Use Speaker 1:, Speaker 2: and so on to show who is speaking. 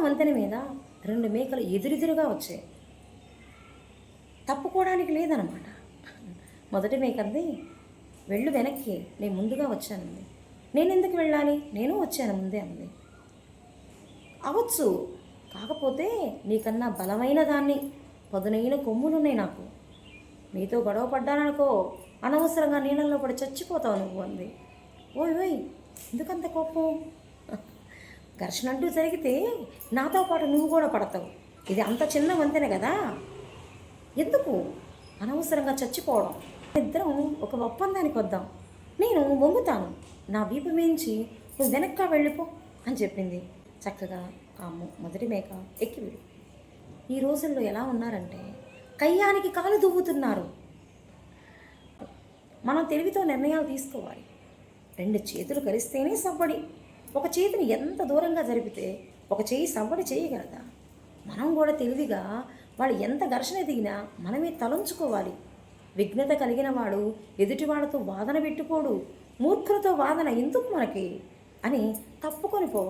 Speaker 1: వంతెన మీద రెండు మేకలు ఎదురెదురుగా వచ్చాయి. తప్పుకోవడానికి లేదనమాట మొదటి మేకంది వెళ్ళు వెనక్కి నేను ముందుగా వచ్చానంది నేను ఎందుకు వెళ్ళాలి? నేను వచ్చాను ముందే అంది. అవచ్చు కాకపోతే నీకన్నా బలమైన దాన్ని పదునైన కొమ్ములున్నాయి నాకు. మీతో గొడవ పడ్డాననుకో అనవసరంగా నీళ్ళల్లో పడి చచ్చిపోతావు నువ్వు అంది. ఓయ్ ఓయ్ ఎందుకంత కోపం? ఘర్షణ అంటూ జరిగితే నాతో పాటు నువ్వు కూడా పడతావు. ఇది అంత చిన్న వంతెన కదా? ఎందుకు? అనవసరంగా చచ్చిపోవడం. ఇద్దరం ఒక ఒప్పందానికి వద్దాం. నేను వంగుతాను. నా వీపు మించి నువ్వు వెనక్కా వెళ్ళిపో అని చెప్పింది. చక్కగా ఆ మొదటి మేక ఎక్కి ఈ రోజుల్లో ఎలా ఉన్నారంటే కయ్యానికి కాలు దువ్వుతున్నారు. మనం తెలివితో నిర్ణయాలు తీసుకోవాలి. రెండు చేతులు కలిస్తేనే సవ్వడి. ఒక చేతిని ఎంత దూరంగా జరిపితే ఒక చేయి సవ్వడి చేయగలదా? మనం కూడా తెలివిగా వాడు ఎంత ఘర్షణ దిగినా మనమే తలంచుకోవాలి. విఘ్నత కలిగిన వాడు ఎదుటి వాళ్ళతో వాదన పెట్టుకోడు. మూర్ఖులతో వాదన ఎందుకు మనకి? అని తప్పుకొని పోవాలి.